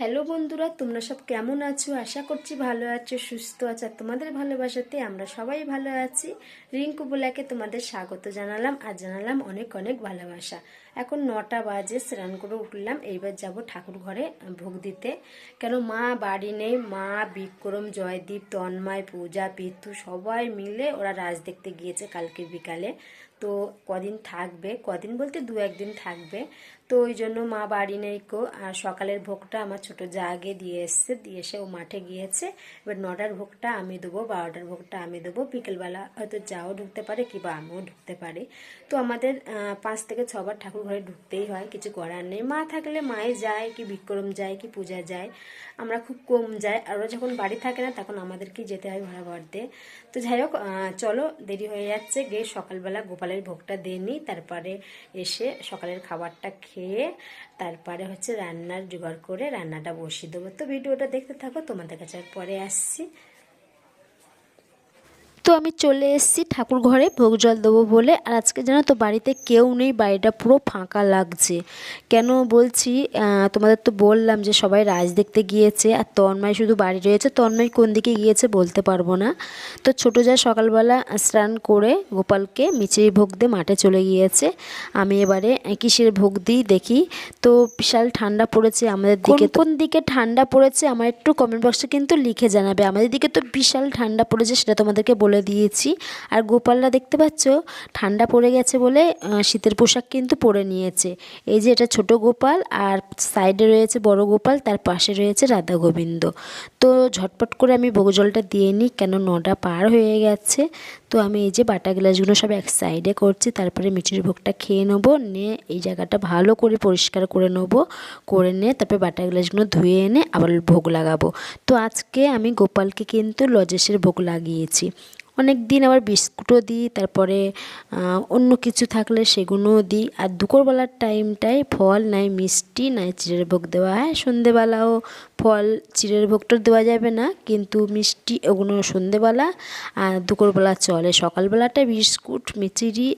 Hello বন্ধুরা, তোমরা সব কেমন আছো? আশা করছি ভালো আছো, সুস্থ আছো, আর তোমাদের ভালোবাসাতে আমরা সবাই ভালো আছি। রিঙ্কু বোলাকে তোমাদের স্বাগত জানালাম আর জানালাম অনেক অনেক ভালোবাসা। এখন নটা বাজে, স্নান করে উঠলাম, এইবার যাব ঠাকুর ঘরে ভোগ দিতে। কেন মা বাড়ি নেই, মা বিক্রম, জয়দীপ, তন্ময়, পূজা, পিতু সবাই মিলে ওরা রাজ দেখতে গিয়েছে কালকে বিকালে। তো কদিন থাকবে? কদিন বলতে দু একদিন থাকবে। তো ওই জন্য মা বাড়ি নেই কো। আর সকালের ভোগটা আমার ছোট যা আগে দিয়ে এসছে, দিয়ে এসে ও মাঠে গিয়েছে। এবার নটার ভোগটা আমি দেবো, বারোটার ভোগটা আমি দেবো। বিকেলবেলা হয়তো যাও ঢুকতে পারে কিংবা আমিও ঢুকতে পারি। তো আমাদের পাঁচ থেকে ছবার ঠাকুর ঘরে ঢুকতেই হয়, কিছু করার নেই। মা থাকলে মায়ে যায় কি বিক্রম যায় কি পূজা যায়, আমরা খুব কম যাই। আর ওরা যখন বাড়ি থাকে না তখন আমাদেরকেই যেতে হয় ভাড়া বাড়তে তো যাই হোক চলো, দেরি হয়ে যাচ্ছে। গিয়ে সকালবেলা গোপালের ভোগটা দিয়ে নিই, তারপরে এসে সকালের খাবারটা খেয়ে তারপরে হচ্ছে রান্নার জোগাড় করে রান্নাটা বসিয়ে দেবো। তো ভিডিওটা দেখতে থাকো, তোমাদের কাছে পরে আসছি। তো আমি চলে এসেছি ঠাকুর ঘরে ভোগ জল দেবো বলে। আর আজকে জানো তো বাড়িতে কেউ নেই বাড়িটা পুরো ফাঁকা লাগছে। কেন বলছি তোমাদের তো বললাম যে সবাই রাজ দেখতে গিয়েছে আর তন্ময় শুধু বাড়ি রয়েছে। তন্ময় কোন দিকে গিয়েছে বলতে পারব না। তো ছোটো যা সকালবেলা স্নান করে গোপালকে মিচিরি ভোগ দিয়ে মাঠে চলে গিয়েছে। আমি এবারে কিসের ভোগ দিই দেখি। তো বিশাল ঠান্ডা পড়েছে আমাদের দিকে কোন দিকে ঠান্ডা পড়েছে? আমার একটু কমেন্ট বক্সে কিন্তু লিখে জানাবে। আমাদের দিকে তো বিশাল ঠান্ডা পড়েছে সেটা তোমাদেরকে বলে দিয়েছি। আর গোপালরা দেখতে পাচ্ছ, ঠান্ডা পড়ে গেছে বলে শীতের পোশাক কিন্তু পরে নিয়েছে। এই যে এটা ছোট গোপাল, আর সাইডে রয়েছে বড় গোপাল, তার পাশে রয়েছে রাধা গোবিন্দ। তো ঝটপট করে আমি জলটা দিয়ে নিই, কেন নটা পার হয়ে গেছে। তো আমি এই যে বাটা গ্লাসগুলো সব এক সাইডে করছি, তারপরে মিষ্টির ভোগটা খেয়ে নেব, নিয়ে এই জায়গাটা ভালো করে পরিষ্কার করে নেব, করে নিয়ে তারপরে বাটা গ্লাসগুলো ধুয়ে এনে আবার ভোগ লাগাবো। তো আজকে আমি গোপালকে কিন্তু লজেসের ভোগ লাগিয়েছি। অনেক দিন আবার বিস্কুটও দিই, তারপরে অন্য কিছু থাকলে সেগুলোও দিই। আর দুপুরবেলার টাইমটায় ফল, নাই মিষ্টি, নাই চিড়ের ভোগ দেওয়া হয়। সন্ধেবেলাও ফল, চিড়ের ভোগটা দেওয়া যাবে না, কিন্তু মিষ্টি ওগুলো সন্ধেবেলা। আর দুপুরবেলা চলে সকালবেলাটা বিস্কুট, মিচিরি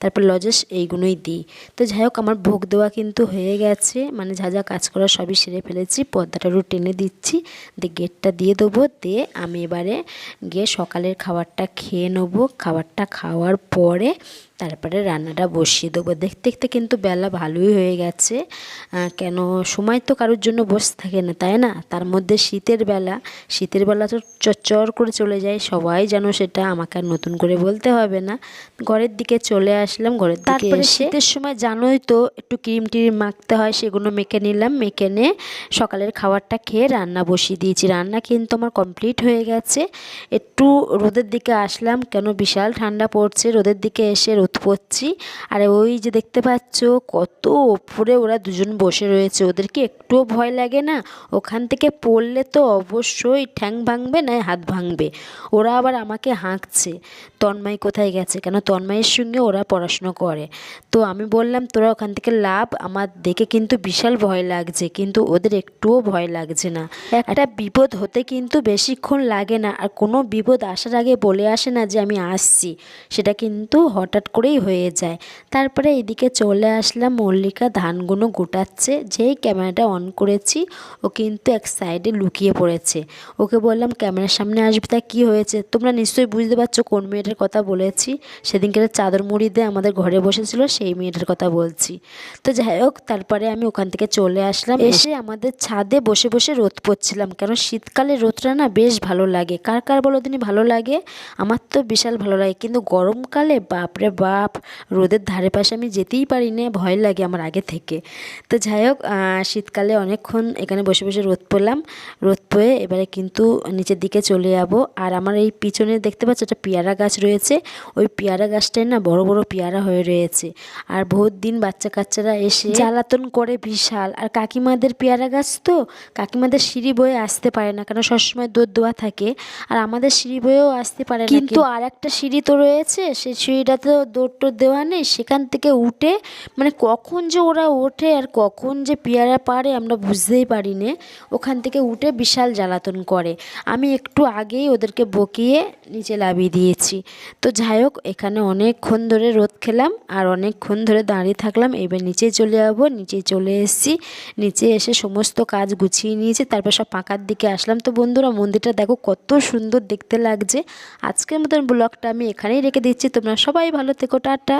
তারপর লজেস এইগুলোই দিই। তো যাই হোক আমার ভোগ দেওয়া কিন্তু হয়ে গেছে। মানে যা যা কাজ করা সবই সেরে ফেলেছি। পর্দাটা একটু টেনে দিচ্ছি। দিয়ে গেটটা দিয়ে দেবো। দিয়ে আমি এবারে গিয়ে সকালের খাবারটা খেয়ে নেব। খাবারটা খাওয়ার পরে তারপরে রান্নাটা বসিয়ে দেবো। দেখতে দেখতে কিন্তু বেলা ভালোই হয়ে গেছে। কেন? সময় তো কারোর জন্য বসে থাকে না তাই না? তার মধ্যে শীতের বেলা শীতের বেলা তো চচ্চর করে চলে যায়। সবাই যেন সেটা আমাকে আর নতুন করে বলতে হবে না। ঘরের দিকে চলে আসলাম ঘরের দিকে তারপরে শীতের সময় জানোই তো একটু ক্রিম টিম মাখতে হয় সেগুলো মেখে নিলাম মেখে নিয়ে সকালের খাবারটা খেয়ে রান্না বসিয়ে দিয়েছি। রান্না কিন্তু আমার কমপ্লিট হয়ে গেছে। একটু রোদের দিকে আসলাম কেন? বিশাল ঠান্ডা পড়ছে। রোদের দিকে এসে রোদ পড়ছি। আর ওই যে দেখতে পাচ্ছ কত ওপরে ওরা দুজন বসে রয়েছে। ওদেরকে একটুও ভয় লাগে না। ওখান থেকে পড়লে তো অবশ্যই ঠ্যাং ভাঙবে না হাত ভাঙবে। ওরা আবার আমাকে হাঁকছে। তন্ময় কোথায় গেছে? কেন তন্ময়ের সঙ্গে ওরা পড়াশুনো করে। তো আমি বললাম তোরা ওখান থেকে লাভ আমার দেখে কিন্তু বিশাল ভয় লাগছে। কিন্তু ওদের একটুও ভয় লাগছে না। একটা বিপদ হতে কিন্তু বেশিক্ষণ লাগে না। আর কোনো বিপদ আসার আগে বলে আসে না যে আমি আসছি। সেটা কিন্তু হঠাৎ করেই হয়ে যায়। তারপরে এদিকে চলে আসলাম মল্লিকা ধানগুলো গোটাচ্ছে। যেই ক্যামেরাটা অন করেছি ও কিন্তু এক সাইডে লুকিয়ে পড়েছে। ওকে বললাম ক্যামেরার সামনে আসবে তা কী হয়েছে? তোমরা নিশ্চয়ই বুঝতে পারছ কোন মেয়েটার কথা বলেছি। সেদিনকে চাদর মুড়ি দিয়ে আমাদের ঘরে বসেছিল সেই মেয়েটার কথা বলছি। তো যাই হোক তারপরে আমি ওখান থেকে চলে আসলাম। এসে আমাদের ছাদে বসে বসে রোদ পড়ছিলাম কারণ শীতকালে রোদটা না বেশ ভালো লাগে। কার কার বলো দিনই ভালো লাগে? আমার তো বিশাল ভালো লাগে কিন্তু গরমকালে বাপরে বাপ। রোদের ধারে পাশে আমি যেতেই পারি না ভয় লাগে আমার আগে থেকে। তো যাই হোক শীতকালে অনেকক্ষণ এখানে বসে বসে রোদ পড়লাম রোদ পড়ে এবারে কিন্তু নিচের দিকে চলে যাব। আর আমার এই পিছনে দেখতে পাচ্ছ একটা পেয়ারা গাছ রয়েছে। ওই পেয়ারা গাছটায় না বড় বড় পেয়ারা হয়ে রয়েছে। আর বহুত দিন বাচ্চা কাচ্চারা এসে জ্বালাতন করে বিশাল। আর কাকিমাদের পেয়ারা গাছ তো কাকিমাদের সিঁড়ি বয়ে আসতে পারে না কারণ সবসময় দোদ দোয়া থাকে। আর আমাদের সিঁড়ি বয়েও আসতে পারে না কিন্তু আর একটা সিঁড়ি তো রয়েছে সেই সিঁড়িটা তো দৌড় দেওয়া নেই, সেখান থেকে উঠে মানে কখন যে ওরা ওঠে আর কখন যে পেয়ারা পারে আমরা বুঝতেই পারি নে ওখান থেকে উঠে বিশাল জ্বালাতন করে। আমি একটু আগেই ওদেরকে বকিয়ে নিচে নামিয়ে দিয়েছি। তো যাই হোক, এখানে অনেকক্ষণ ধরে রোদ খেলাম আর অনেকক্ষণ ধরে দাঁড়িয়ে থাকলাম। এবার নিচে চলে যাব নিচে চলে এসেছি। নিচে এসে সমস্ত কাজ গুছিয়ে নিয়েছি, তারপর সব পাকার দিকে আসলাম। তো বন্ধুরা, মন্দিরটা দেখো কত সুন্দর দেখতে লাগছে। আজকের মতন ব্লগটা আমি এখানেই রেখে দিচ্ছি। তোমরা সবাই ভালো থেকো টাটা